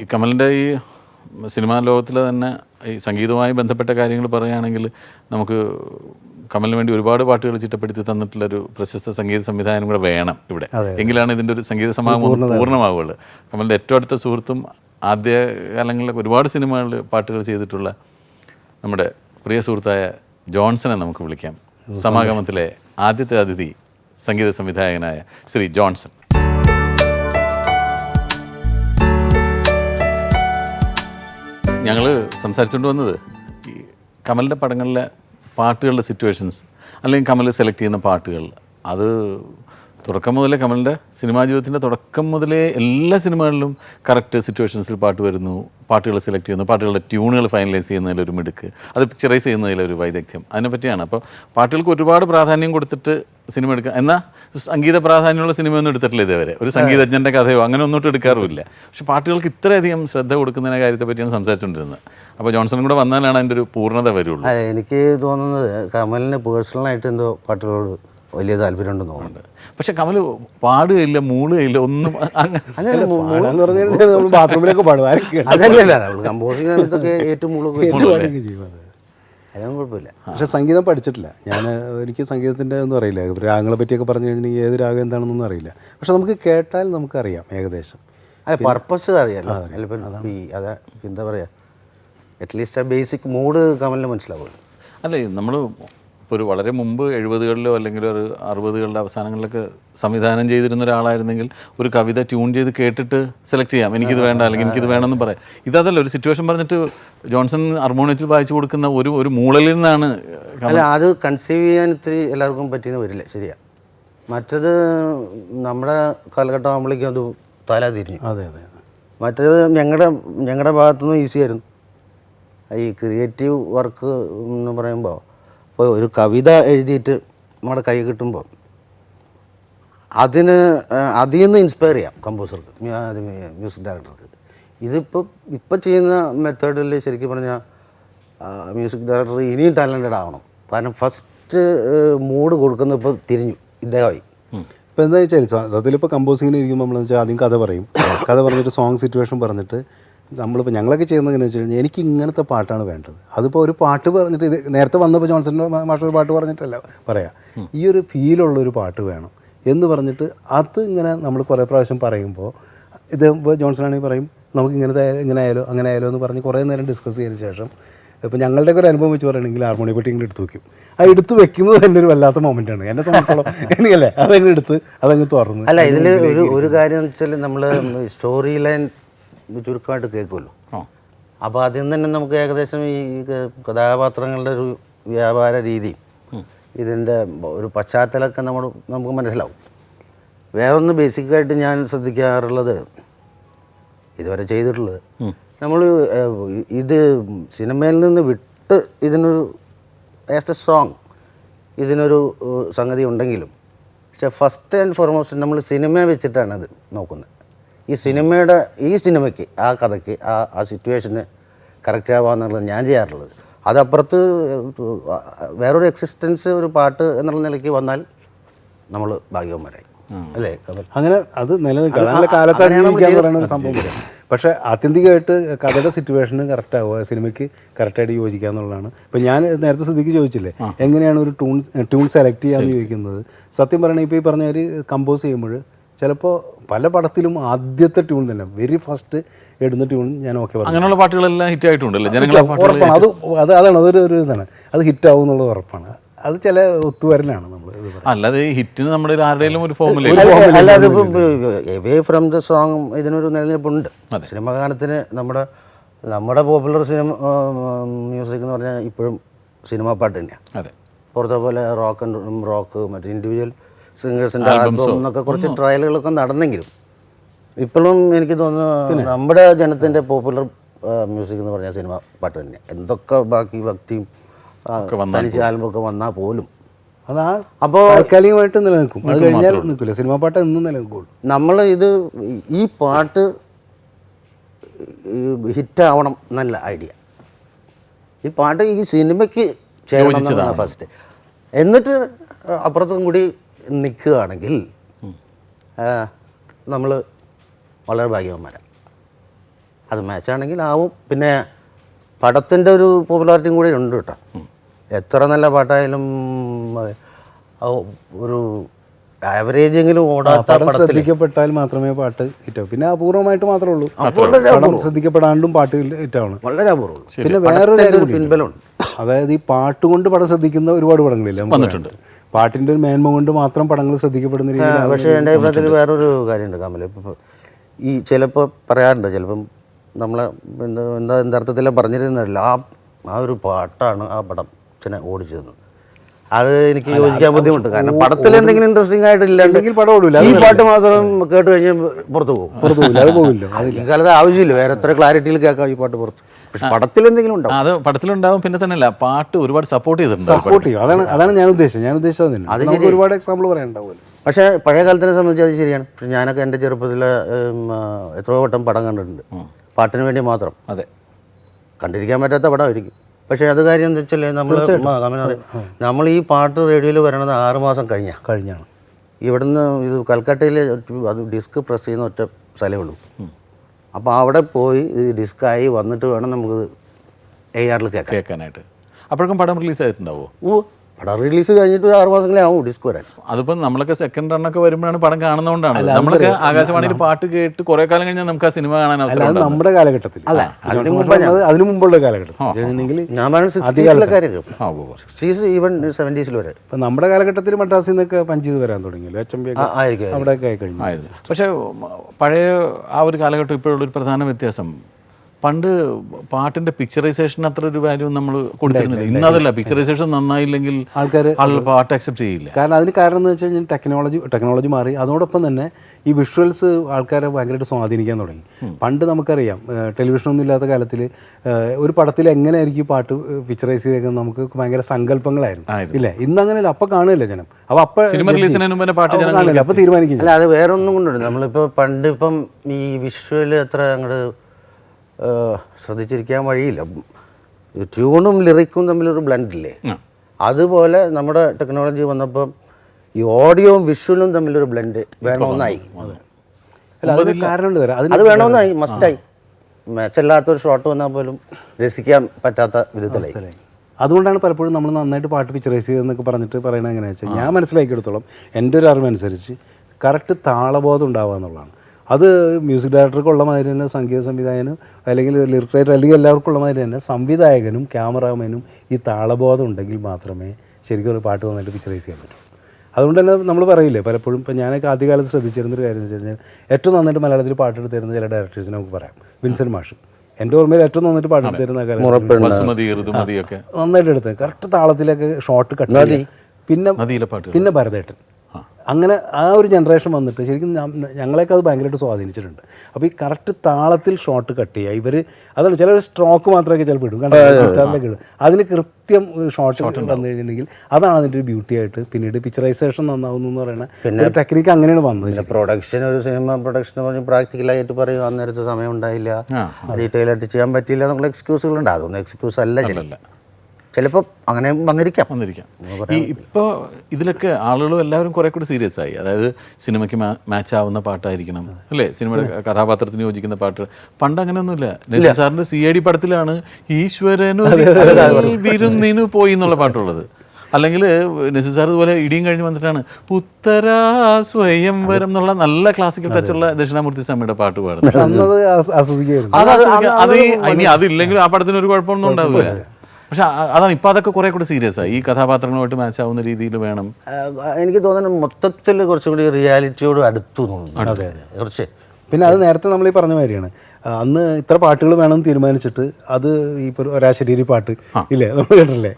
ഈ കമലിന്റെ ഈ സിനിമാ ലോകത്തിലെ തന്നെ ഈ സംഗീതവുമായി ബന്ധപ്പെട്ട കാര്യങ്ങൾ പറയുകയാണെങ്കിൽ നമുക്ക് കമലിന് വേണ്ടി ഒരുപാട് പാട്ടുകൾ ചിട്ടപ്പെടുത്തി തന്നിട്ടുള്ളൊരു പ്രശസ്ത സംഗീത സംവിധാനം കൂടെ വേണം ഇവിടെ. എങ്കിലാണ് ഇതിന്റെ ഒരു സംഗീത സമാഗമം ഒന്ന് പൂർണമാവുള്ളൂ കമലിന്റെ ഏറ്റവും അടുത്ത സുഹൃത്തും ആദ്യ കാലങ്ങളിലൊക്കെ ഒരുപാട് സിനിമകളിൽ പാട്ടുകൾ ചെയ്തിട്ടുള്ള നമ്മുടെ പ്രിയ സുഹൃത്തായ ജോൺസനെ നമുക്ക് വിളിക്കാം. സമാഗമത്തിലെ ആദ്യത്തെ അതിഥി സംഗീത സംവിധായകനായ ശ്രീ ജോൺസൺ. ഞങ്ങൾ സംസാരിച്ചുകൊണ്ട് വന്നത് ഈ കമലിന്റെ പടങ്ങളിലെ പാട്ടുകളുടെ സിറ്റുവേഷൻസ് അല്ലെങ്കിൽ കമൽ സെലക്ട് ചെയ്യുന്ന പാട്ടുകൾ അത് തുടക്കം മുതലേ കമലിന്റെ സിനിമാ ജീവിതത്തിന്റെ തുടക്കം മുതലേ എല്ലാ സിനിമകളിലും കറക്റ്റ് സിറ്റുവേഷൻസിൽ പാട്ട് വരുന്നു. പാട്ടുകൾ സെലക്ട് ചെയ്യുന്നു. പാട്ടുകളുടെ ട്യൂണുകൾ ഫൈനലൈസ് ചെയ്യുന്നതിലൊരു മിടുക്ക്. അത് പിക്ചറൈസ് ചെയ്യുന്നതിലൊരു വൈദഗ്ധ്യം. അതിനെപ്പറ്റിയാണ്. അപ്പോൾ പാട്ടുകൾക്ക് ഒരുപാട് പ്രാധാന്യം കൊടുത്തിട്ട് സിനിമ എടുക്കുക എന്നാൽ സംഗീത പ്രാധാന്യമുള്ള സിനിമയൊന്നും എടുത്തിട്ടില്ല ഇതേവരെ. ഒരു സംഗീതജ്ഞന്റെ കഥയോ അങ്ങനെ ഒന്നും എടുക്കാറുമില്ല. പക്ഷെ പാട്ടുകൾക്ക് ഇത്രയധികം ശ്രദ്ധ കൊടുക്കുന്നതിനെ കാര്യത്തെ പറ്റിയാണ് സംസാരിച്ചുകൊണ്ടിരുന്നത് അപ്പോൾ ജോൺസൺ കൂടെ വന്നാലാണ് അതിന്റെ ഒരു പൂർണത വരുള്ളൂ. എനിക്ക് തോന്നുന്നത് കമലിന് പേഴ്സണലായിട്ട് എന്തോ പാട്ടുകളോട് വലിയ താല്പര്യമുണ്ടെന്ന് തോന്നുന്നുണ്ട്. പക്ഷെ കമൽ പാടുകയില്ല മൂളുകയില്ല ഒന്നും അങ്ങനെ ബാത്റൂമിലൊക്കെ പാടും അതല്ലല്ല നമ്മൾ കമ്പോസിങ് സമയത്തൊക്കെ ഏറ്റവും മുളക് പാടുകയൊക്കെ ചെയ്യും കുഴപ്പമില്ല. പക്ഷെ സംഗീതം പഠിച്ചിട്ടില്ല. ഞാൻ എനിക്ക് സംഗീതത്തിന്റെ ഒന്നും അറിയില്ല. രാഗങ്ങളെ പറ്റിയൊക്കെ പറഞ്ഞു കഴിഞ്ഞാൽ ഏത് രാഗം എന്താണെന്നൊന്നും അറിയില്ല. പക്ഷെ നമുക്ക് കേട്ടാൽ നമുക്കറിയാം ഏകദേശം. അല്ല പർപ്പസ് അറിയാലോ? ഈ അതാ എന്താ പറയുക അറ്റ്ലീസ്റ്റ് ആ ബേസിക് മൂഡ് കമലിന് മനസ്സിലാവുള്ളൂ. അല്ലേ നമ്മൾ ഇപ്പോൾ ഒരു വളരെ മുമ്പ് എഴുപതുകളിലോ അല്ലെങ്കിൽ ഒരു അറുപതുകളുടെ അവസാനങ്ങളിലൊക്കെ സംവിധാനം ചെയ്തിരുന്ന ഒരാളായിരുന്നെങ്കിൽ ഒരു കവിത ട്യൂൺ ചെയ്ത് കേട്ടിട്ട് സെലക്ട് ചെയ്യാം. എനിക്കിത് വേണ്ട അല്ലെങ്കിൽ എനിക്കിത് വേണമെന്ന് പറയാം. ഇതല്ല ഒരു സിറ്റുവേഷൻ പറഞ്ഞിട്ട് ജോൺസൺ ഹാർമോണിയത്തിൽ വായിച്ചു കൊടുക്കുന്ന ഒരു ഒരു മൂളലിൽ നിന്നാണ് അല്ല അത് കൺസീവ് ചെയ്യാൻ ഇത്തിരി എല്ലാവർക്കും പറ്റിയെന്ന് വരില്ല. ശരിയാ. മറ്റത് നമ്മുടെ കാലഘട്ടം ആകുമ്പോഴേക്കും അത് തല തിരിഞ്ഞു. അതെ അതെ അതെ. മറ്റേത് ഞങ്ങളുടെ ഞങ്ങളുടെ ഭാഗത്തുനിന്ന് ഈസി ആയിരുന്നു. ഈ ക്രിയേറ്റീവ് വർക്ക് എന്ന് പറയുമ്പോൾ ഇപ്പോൾ ഒരു കവിത എഴുതിയിട്ട് നമ്മുടെ കൈ കിട്ടുമ്പോൾ അതിന് അതിൽ നിന്ന് ഇൻസ്പയർ ചെയ്യാം കമ്പോസർക്ക് മ്യൂസിക് ഡയറക്ടർക്ക് ഇതിപ്പോൾ ഇപ്പോൾ ചെയ്യുന്ന മെത്തേഡിൽ ശരിക്കും പറഞ്ഞാൽ മ്യൂസിക് ഡയറക്ടർ ഇനിയും ടാലന്റഡ് ആവണം. കാരണം ഫസ്റ്റ് മൂഡ് കൊടുക്കുന്ന ഇപ്പോൾ തിരിഞ്ഞു ഇദ്ദേഹമായി. ഇപ്പോൾ എന്താ വെച്ചാൽ അതിലിപ്പോൾ ഇപ്പോൾ കമ്പോസിങ്ങിന് ഇരിക്കുമ്പോൾ നമ്മൾ വെച്ചാൽ ആദ്യം കഥ പറയും. കഥ പറഞ്ഞിട്ട് സോങ് സിറ്റുവേഷൻ പറഞ്ഞിട്ട് നമ്മളിപ്പോൾ ഞങ്ങളൊക്കെ ചെയ്യുന്നത് എങ്ങനെ വെച്ച് കഴിഞ്ഞാൽ എനിക്ക് ഇങ്ങനത്തെ പാട്ടാണ് വേണ്ടത്. അതിപ്പോൾ ഒരു പാട്ട് പറഞ്ഞിട്ട് ഇത് നേരത്തെ വന്നപ്പോൾ ജോൺസന്റെ മാഷ്ടർ പാട്ട് പറഞ്ഞിട്ടല്ല പറയാം. ഈ ഒരു ഫീലുള്ള ഒരു പാട്ട് വേണം എന്ന് പറഞ്ഞിട്ട് അത് ഇങ്ങനെ നമ്മൾ കുറേ പ്രാവശ്യം പറയുമ്പോൾ ഇത് ജോൺസൺ ആണെങ്കിൽ പറയും നമുക്ക് ഇങ്ങനത്തെ ഇങ്ങനെ ആയാലോ അങ്ങനെ ആയാലോ എന്ന് പറഞ്ഞ് കുറേ നേരം ഡിസ്കസ് ചെയ്തതിന് ശേഷം ഇപ്പോൾ ഞങ്ങളുടെയൊക്കെ ഒരു അനുഭവം വെച്ച് പറയുകയാണെങ്കിൽ ഹാർമോണിയ പെട്ടി ഇങ്ങനെ എടുത്ത് വെക്കും. ആ എടുത്ത് വെക്കുന്നത് തന്നെ ഒരു വല്ലാത്ത മൊമെന്റ് ആണ്. എന്നെ സംബന്ധിച്ചോളം എനിക്കല്ലേ അതങ്ങ് എടുത്ത് അതങ്ങ് തുറന്ന് അല്ല ഇതിൽ ഒരു ഒരു കാര്യം എന്ന് വെച്ചാൽ നമ്മൾ സ്റ്റോറി ലൈൻ ചുരുക്കമായിട്ട് കേൾക്കുമല്ലോ. അപ്പോൾ അതിൽ നിന്ന് തന്നെ നമുക്ക് ഏകദേശം ഈ കഥാപാത്രങ്ങളുടെ ഒരു വ്യാപാര രീതി ഇതിന്റെ ഒരു പശ്ചാത്തലമൊക്കെ നമ്മൾ നമുക്ക് മനസ്സിലാവും. വേറൊന്ന് ബേസിക്കായിട്ട് ഞാൻ ശ്രദ്ധിക്കാറുള്ളത് ഇതുവരെ ചെയ്തിട്ടുള്ളത് നമ്മൾ ഇത് സിനിമയിൽ നിന്ന് വിട്ട് ഇതിനൊരു ആസ് എ സോങ് ഇതിനൊരു സംഗതി ഉണ്ടെങ്കിലും പക്ഷേ ഫസ്റ്റ് ആൻഡ് ഫോർമോസ്റ്റ് നമ്മൾ സിനിമ വെച്ചിട്ടാണ് അത് നോക്കുന്നത്. ഈ സിനിമയുടെ ഈ സിനിമയ്ക്ക് ആ കഥയ്ക്ക് ആ ആ സിറ്റുവേഷന് കറക്റ്റ് ആവാന്നുള്ളത് ഞാൻ ചെയ്യാറുള്ളത്. അതപ്പുറത്ത് വേറൊരു എക്സിസ്റ്റൻസ് ഒരു പാട്ട് എന്നുള്ള നിലയ്ക്ക് വന്നാൽ നമ്മൾ ഭാഗ്യവന്മാരായി. അല്ലേ? അങ്ങനെ അത് നിലനിൽക്കും. സംഭവം. പക്ഷേ ആത്യന്തികമായിട്ട് കഥയുടെ സിറ്റുവേഷന് കറക്റ്റ് ആവുക സിനിമയ്ക്ക് കറക്റ്റായിട്ട് യോജിക്കുക എന്നുള്ളതാണ്. ഇപ്പം ഞാൻ നേരത്തെ ശ്രദ്ധിക്ക് ചോദിച്ചില്ലേ എങ്ങനെയാണ് ഒരു ട്യൂൺ ട്യൂൺ സെലക്ട് ചെയ്യാമെന്ന് ചോദിക്കുന്നത്? സത്യം പറയണേ ഇപ്പോൾ ഈ പറഞ്ഞ ഒരു കമ്പോസ് ചെയ്യുമ്പോൾ ചിലപ്പോൾ പല പടത്തിലും ആദ്യത്തെ ട്യൂൺ തന്നെ. വെരി ഫസ്റ്റ് ഇടുന്ന ട്യൂൺ ഞാൻ ഓക്കെ പറഞ്ഞു അങ്ങനെയുള്ള പാട്ടുകളെല്ലാം ഹിറ്റ് ആയിട്ടുണ്ടല്ലോ? ഉറപ്പാണ്. അത് അത് അതാണ് അതൊരു ഒരു ഇതാണ്. അത് ഹിറ്റ് ആവും എന്നുള്ളത് ഉറപ്പാണ്. അത് ചില ഒത്തുവരലാണ് നമ്മൾ ഇത് പറയുന്നത്. അല്ലാതെ ഹിറ്റിന് നമ്മുടെ ആരുടെയും ഒരു ഫോമില്ല അല്ല, അല്ല എവേ ഫ്രം ദ സോങ് ഇതിനൊരു നിലനിൽപ്പുണ്ട്. സിനിമ ഗാനത്തിന് നമ്മുടെ നമ്മുടെ പോപ്പുലർ സിനിമ മ്യൂസിക് എന്ന് പറഞ്ഞാൽ ഇപ്പോഴും സിനിമ പാട്ട് തന്നെയാണ് അതെ. പുറത്തെ പോലെ റോക്ക് ആൻഡ് റോക്ക് മറ്റേ ഇൻഡിവിജ്വൽ സിംഗേഴ്സിന്റെ ആൽബം എന്നൊക്കെ കുറച്ച് ട്രയലുകളൊക്കെ നടന്നെങ്കിലും ഇപ്പോഴും എനിക്ക് തോന്നുന്നു നമ്മുടെ ജനത്തിന്റെ പോപ്പുലർ മ്യൂസിക് എന്ന് പറഞ്ഞ സിനിമ പാട്ട് തന്നെ. എന്തൊക്കെ ബാക്കി ഭക്തിയും തനിച്ച് ആൽബമൊക്കെ വന്നാൽ പോലും. അത് ആ അപ്പോൾ താൽക്കാലികമായിട്ട് നിലനിൽക്കും. അത് കഴിഞ്ഞാൽ നിൽക്കില്ല. സിനിമാ പാട്ട് എന്നും നിലനിൽക്കുള്ളൂ. നമ്മൾ ഇത് ഈ പാട്ട് ഹിറ്റാവണം നല്ല ഐഡിയ. ഈ പാട്ട് ഈ സിനിമയ്ക്ക് ചേരണം ഫസ്റ്റ് എന്നിട്ട് അപ്പുറത്തും കൂടി നിൽക്കുകയാണെങ്കിൽ നമ്മൾ വളരെ ഭാഗ്യവന്മാരാണ് അത് മാച്ചാണെങ്കിൽ ആവും. പിന്നെ പടത്തിന്റെ ഒരു പോപ്പുലാരിറ്റിയും കൂടി ഉണ്ട് കേട്ടോ. എത്ര നല്ല പാട്ടായാലും ഒരു ആവറേജ് എങ്കിലും ഓടാത്ത ശ്രദ്ധിക്കപ്പെട്ടാൽ മാത്രമേ പാട്ട് ഹിറ്റാവും പിന്നെ അപൂർവമായിട്ട് മാത്രമേ ഉള്ളൂ. പടം ശ്രദ്ധിക്കപ്പെടാണ്ടും പാട്ട് ഹിറ്റാണ് വളരെ അപൂർവം. പിന്നെ വേറെ പിൻബലമുണ്ട്. അതായത് ഈ പാട്ട് കൊണ്ട് പടം ശ്രദ്ധിക്കുന്ന ഒരുപാട് പടങ്ങളില്ല വന്നിട്ടുണ്ട്. പാട്ടിന്റെ ഒരു മേന്മ കൊണ്ട് മാത്രം പടങ്ങൾ ശ്രദ്ധിക്കപ്പെടുന്ന രീതിയിൽ പക്ഷേ എന്റെ അഭിപ്രായത്തിൽ വേറൊരു കാര്യമുണ്ട് കമൽ. ഇപ്പോൾ ഈ ചിലപ്പോൾ പറയാറുണ്ട് ചിലപ്പം നമ്മളെ എന്താ എന്താ എന്താർത്ഥത്തിലാണ് പറഞ്ഞിരുന്നില്ല ആ ആ ഒരു പാട്ടാണ് ആ പടം പടത്തിനെ ഓടിച്ചത്. അത് എനിക്ക് യോജിക്കാൻ ബുദ്ധിമുട്ട്. കാരണം പടത്തിൽ എന്തെങ്കിലും ഇൻട്രസ്റ്റിംഗ് ആയിട്ടില്ല ഇല്ലെങ്കിൽ പടം ഓടില്ല ഈ പാട്ട് മാത്രം കേട്ട് കഴിഞ്ഞാൽ പുറത്ത് പോകും. പുറത്തു പോകില്ല അത് പോകില്ല ഈ കാലത്ത് ആവശ്യമില്ല വേറെ എത്ര ക്ലാരിറ്റിയിൽ കേൾക്കാം ഈ പാട്ട് പുറത്ത്. പക്ഷെ പടത്തിൽ എന്തെങ്കിലും ഉണ്ടാവും അത് പടത്തിലുണ്ടാവും പിന്നെ തന്നെയല്ല പാട്ട് ഒരുപാട് സപ്പോർട്ട് ചെയ്തിട്ടുണ്ട് സപ്പോർട്ട് ചെയ്യും. അതാണ് അതാണ് ഞാൻ ഉദ്ദേശിച്ചത്. ഞാൻ ഉദ്ദേശിച്ചത് തന്നെ. അത് നമുക്ക് ഒരുപാട് എക്സാമ്പിൾ പറയാനുണ്ടാവുമല്ലോ പക്ഷേ പഴയ കാലത്തിനെ സംബന്ധിച്ച് അത് ശരിയാണ്. പക്ഷെ ഞാനൊക്കെ എന്റെ ചെറുപ്പത്തിൽ എത്രയോ വട്ടം പടം കണ്ടിട്ടുണ്ട്. പാട്ടിന് വേണ്ടി മാത്രം. അതെ. കണ്ടിരിക്കാൻ പറ്റാത്ത പടമായിരിക്കും. പക്ഷേ അത് കാര്യം എന്താ വെച്ചാൽ നമ്മൾ നമ്മൾ ഈ പാട്ട് റേഡിയോയിൽ വരണത് ആറുമാസം മാസം കഴിഞ്ഞാൽ കഴിഞ്ഞാണ്. ഇവിടുന്ന് ഇത് കൽക്കട്ടയിൽ അത് ഡിസ്ക് പ്രസ് ചെയ്യുന്ന ഒറ്റ സ്ഥലമേ ഉള്ളൂ. അപ്പോൾ അവിടെ പോയി ഡിസ്കായി വന്നിട്ട് വേണം നമുക്ക് എ ആറിൽ കേൾക്കാൻ. കേൾക്കാനായിട്ട്. അപ്പോഴേക്കും പടം റിലീസ് ആയിട്ടുണ്ടാവുമോ ഓ പടം റിലീസ് കഴിഞ്ഞിട്ട് ഒരു ആറ് മാസങ്ങളെ ആവും ഡിസ്ക് വരാൻ. അതിപ്പോ നമ്മളൊക്കെ സെക്കൻഡ് റണ്ണൊക്കെ വരുമ്പോഴാണ് പടം കാണുന്നതുകൊണ്ടാണ്. നമ്മളൊക്കെ ആകാശവാണിയിൽ പാട്ട് കേട്ട് കുറെ കാലം കഴിഞ്ഞാൽ നമുക്ക് ആ സിനിമ കാണാൻ അവസരം. നമ്മുടെ കാലഘട്ടത്തിൽ. അതിനു മുമ്പുള്ള കാലഘട്ടം ഞാൻ. സിക്സ്റ്റീസ് ഈവൻ സെവന്റീസിൽ വരെ. ഇപ്പം നമ്മുടെ കാലഘട്ടത്തിൽ മദ്രാസിൽ നിന്നൊക്കെ പഞ്ചീത് വരാൻ തുടങ്ങി എച്ച് എം പി അവിടെയൊക്കെ ആയി കഴിഞ്ഞു. പക്ഷേ പഴയ ആ ഒരു കാലഘട്ടം ഇപ്പോഴുള്ള ഒരു പ്രധാന വ്യത്യാസം പണ്ട് പാട്ടിന്റെ പിക്ചറൈസേഷൻ അത്ര ഒരു വാല്യൂ നമ്മൾ കൊടുത്തിരുന്നില്ല. ഇന്ന് അതല്ല പിക്ചറൈസേഷൻ നന്നായില്ലെങ്കിൽ ആൾക്കാർ പാട്ട് അക്സെപ്റ്റ് ചെയ്യില്ല. കാരണം അതിന് കാരണം എന്ന് വെച്ച് കഴിഞ്ഞാൽ ടെക്നോളജി ടെക്നോളജി മാറി. അതോടൊപ്പം തന്നെ ഈ വിഷ്വൽസ് ആൾക്കാരെ ഭയങ്കരമായിട്ട് സ്വാധീനിക്കാൻ തുടങ്ങി. പണ്ട് നമുക്കറിയാം ടെലിവിഷൻ ഒന്നും ഇല്ലാത്ത കാലത്തിൽ ഒരു പടത്തിൽ എങ്ങനെയായിരിക്കും പാട്ട് പിക്ചറൈസ് ചെയ്തേക്കുന്നത് നമുക്ക് ഭയങ്കര സങ്കല്പങ്ങളായിരുന്നു. ഇല്ല? ഇന്ന് അങ്ങനെയല്ല അപ്പം കാണില്ല ജനം. അപ്പോൾ അപ്പം സിനിമ റിലീസിന് മുമ്പേ പാട്ട് ജനങ്ങൾ കാണില്ല അപ്പം തീരുമാനിക്കില്ല. അല്ല അത് വേറെ ഒന്നും കൊണ്ടുണ്ട് നമ്മളിപ്പോൾ പണ്ട് ഇപ്പം ഈ വിഷ്വൽ എത്ര അങ്ങോട്ട് ശ്രദ്ധിച്ചിരിക്കാൻ വഴിയില്ല. ട്യൂണും ലിറിക്കും തമ്മിലൊരു ബ്ലൻഡ് ഇല്ലേ? അതുപോലെ നമ്മുടെ ടെക്നോളജി വന്നപ്പം ഈ ഓഡിയോയും വിഷ്വലും തമ്മിലൊരു ബ്ലെൻഡ് വേണമെന്നായി. അല്ല അതിന് കാരണമുണ്ട് തരാം അതിന് അത് വേണമെന്നായി മസ്റ്റായി മെച്ചല്ലാത്തൊരു ഷോട്ട് വന്നാൽ പോലും രസിക്കാൻ പറ്റാത്ത വിധത്തിലായി. അതുകൊണ്ടാണ് പലപ്പോഴും നമ്മൾ നന്നായിട്ട് പാട്ട് പിക്ചറൈസ് ചെയ്തെന്നൊക്കെ പറഞ്ഞിട്ട് പറയണത് എങ്ങനെയാണെന്ന് വെച്ചാൽ ഞാൻ മനസ്സിലാക്കിയെടുത്തോളം എന്റെ ഒരു അറിവനുസരിച്ച് കറക്റ്റ് താളബോധം ഉണ്ടാവുക എന്നുള്ളതാണ്. അത് മ്യൂസിക് ഡയറക്ടർക്ക് ഉള്ള മാതിരി തന്നെ സംഗീത സംവിധായകനും അല്ലെങ്കിൽ ലിറിക് റൈറ്റർ അല്ലെങ്കിൽ എല്ലാവർക്കും ഉള്ള മാതിരി തന്നെ സംവിധായകനും ക്യാമറാമാനും ഈ താളബോധം ഉണ്ടെങ്കിൽ മാത്രമേ ശരിക്കും ഒരു പാട്ട് നന്നായിട്ട് പിക്ചറൈസ് ചെയ്യാൻ പറ്റൂ. അതുകൊണ്ട് തന്നെ നമ്മൾ പറയില്ലേ പലപ്പോഴും ഇപ്പം ഞാനൊക്കെ ആദ്യകാലത്ത് ശ്രദ്ധിച്ചിരുന്നൊരു കാര്യം എന്ന് വെച്ച് കഴിഞ്ഞാൽ ഏറ്റവും നന്നായിട്ട് മലയാളത്തിൽ പാട്ടെടുത്ത് തരുന്ന ചില ഡയറക്ടേഴ്സിനെ നമുക്ക് പറയാം. വിൻസെന്റ് മാഷ്. എന്റെ ഓർമ്മയിൽ ഏറ്റവും നന്നായിട്ട് പാട്ടെടുത്ത് തരുന്ന നന്നായിട്ട് എടുത്ത് കറക്റ്റ് താളത്തിലൊക്കെ ഷോട്ട് കട്ട് പിന്നെ നദിയിലെ പാട്ട് പിന്നെ ഭരതേട്ടൻ. അങ്ങനെ ആ ഒരു ജനറേഷൻ വന്നിട്ട് ശരിക്കും ഞങ്ങളെയൊക്കെ അത് ഭയങ്കരമായിട്ട് സ്വാധീനിച്ചിട്ടുണ്ട്. അപ്പോൾ ഈ കറക്റ്റ് താളത്തിൽ ഷോട്ട് കട്ട് ചെയ്യുക ഇവർ അതാണ് ചില സ്ട്രോക്ക് മാത്രമൊക്കെ ചിലപ്പോൾ ഇടും. കാരണം ഇടും. അതിന് കൃത്യം ഷോട്ട് വന്നു കഴിഞ്ഞിട്ടുണ്ടെങ്കിൽ അതാണ് അതിന്റെ ഒരു ബ്യൂട്ടി ആയിട്ട് പിന്നീട് പിക്ചറൈസേഷൻ നന്നാവുന്നു എന്ന് പറയുന്ന പിന്നെ ടെക്നിക്ക് അങ്ങനെയാണ് വന്നത് പ്രൊഡക്ഷൻ ഒരു സിനിമ പ്രൊഡക്ഷൻ പറഞ്ഞ് പ്രാക്ടിക്കലായിട്ട് പറയും അന്നേരത്തെ സമയം ഉണ്ടായില്ല. ഡീറ്റെയിൽ ആയിട്ട് ചെയ്യാൻ പറ്റിയില്ല എന്നുള്ള എക്സ്ക്യൂസുകളുണ്ട് അതൊന്നും എക്സ്ക്യൂസ് അല്ല അല്ലല്ല. ചിലപ്പോൾ അങ്ങനെ വന്നിരിക്കാം. വന്നിരിക്കാം. ഈ ഇപ്പോൾ ഇതിലൊക്കെ ആളുകളും എല്ലാവരും കുറെ കൂടി സീരിയസ് ആയി. അതായത് സിനിമയ്ക്ക് മാച്ച് ആവുന്ന പാട്ടായിരിക്കണം. അല്ലേ? സിനിമയുടെ കഥാപാത്രത്തിന് യോജിക്കുന്ന പാട്ട്. പണ്ട് അങ്ങനെയൊന്നുമില്ല. നസീർ സാറിന്റെ സി ഐ ഡി പടത്തിലാണ് ഈശ്വരനു വിരുന്നിനു പോയി എന്നുള്ള പാട്ടുള്ളത്. അല്ലെങ്കിൽ നസീർ സാർ ഇതുപോലെ ഇടിയും കഴിഞ്ഞ് വന്നിട്ടാണ് ഉത്തരാ സ്വയംവരം എന്നുള്ള നല്ല ക്ലാസിക്കൽ ടച്ചുള്ള ദക്ഷിണാമൂർത്തി സ്വാമിയുടെ പാട്ട് പാടുന്നത്. അത് ഇനി അതില്ലെങ്കിൽ ആ പടത്തിന് ഒരു കുഴപ്പമൊന്നും ഉണ്ടാവില്ല. പക്ഷെ അതാണ് ഇപ്പൊ അതൊക്കെ കുറെ കൂടി സീരിയസ് ആയി. ഈ കഥാപാത്രങ്ങളുമായിട്ട് മാച്ച് ആവുന്ന രീതിയിൽ വേണം. എനിക്ക് തോന്നുന്നു മൊത്തത്തിൽ കുറച്ചും കൂടി റിയാലിറ്റിയോട് അടുത്തു തോന്നുന്നു. കുറച്ച്. പിന്നെ അത് നേരത്തെ നമ്മൾ ഈ പറഞ്ഞ മാതിരിയാണ്. അന്ന് ഇത്ര പാട്ടുകൾ വേണമെന്ന് തീരുമാനിച്ചിട്ട് അത് ഈ ഒരു ഒരാശരീരി പാട്ട് ഇല്ലേ? നമ്മൾ കേട്ടില്ലേ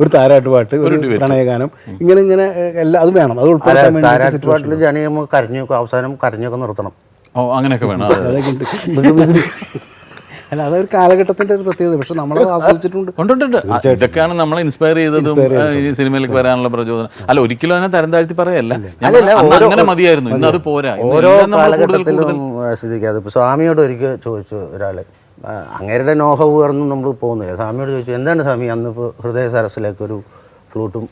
ഒരു താരാട്ട്. പാട്ട് ഒരു പ്രണയഗാനം. ഇങ്ങനെ ഇങ്ങനെ എല്ലാം അത് വേണം. അത് ഉൾപ്പെടുത്താൻ താരാട്ട് പാട്ടിൽ കരഞ്ഞു അവസാനം കരഞ്ഞൊക്കെ നിർത്തണം. ഓ അങ്ങനെയൊക്കെ വേണം. അതെ. അല്ല അതൊരു കാലഘട്ടത്തിന്റെ ഒരു പ്രത്യേകത പക്ഷെ നമ്മൾ ആസ്വദിച്ചിട്ടുണ്ട്. ഇതൊക്കെയാണ് നമ്മളെ ഇൻസ്പയർ ചെയ്തതും ഈ സിനിമയിലേക്ക് വരാനുള്ള പ്രചോദനം. അല്ല ഒരിക്കലും അതിനെ തരം താഴ്ത്തി പറയല്ല. അങ്ങനെ മതിയായിരുന്നു. ഇന്ന് അത്. പോരാ. ഓരോ നമ്മൾ കൂടുതൽ കാലഘട്ടത്തിലും സ്ഥിതിക്കാതെ സ്വാമിയോട് ഒരിക്കൽ ചോദിച്ചു ഒരാൾ അങ്ങേരുടെ നോഹവ് പറഞ്ഞു നമ്മൾ പോകുന്നത്. സ്വാമിയോട് ചോദിച്ചു എന്താണ് സ്വാമി? അന്ന് ഇപ്പോൾ ഹൃദയ സരസിലേക്ക് ഒരു ഫ്ലൂട്ടും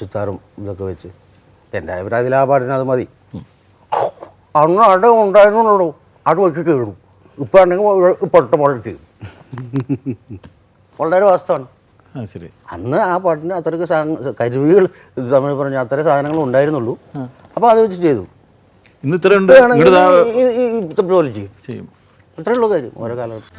സിത്താറും ഇതൊക്കെ വെച്ച്. എന്റെ അഭിപ്രായത്തിൽ ആ പാട്ടിന് അത് മതി അന്ന് അവിടെ ഉണ്ടായിരുന്നുള്ളൂ. അത് വെച്ചിട്ട് ഇടും ഇപ്പോൾ ഉണ്ടെങ്കിൽ പൊട്ട പോലെ ചെയ്യും വളരെ വാസ്തവമാണ് ശരി അന്ന് ആ പാട്ടിന് അത്രയ്ക്ക് കരുവികൾ തമ്മിൽ തമിഴ് പറഞ്ഞ അത്ര സാധനങ്ങൾ ഉണ്ടായിരുന്നുള്ളൂ അപ്പോൾ അത് വെച്ച് ചെയ്തു ഇന്ന് ഇത്ര പോലെ ചെയ്യും ചെയ്യും അത്രേ ഉള്ളൂ കാര്യം ഓരോ കാലഘട്ടം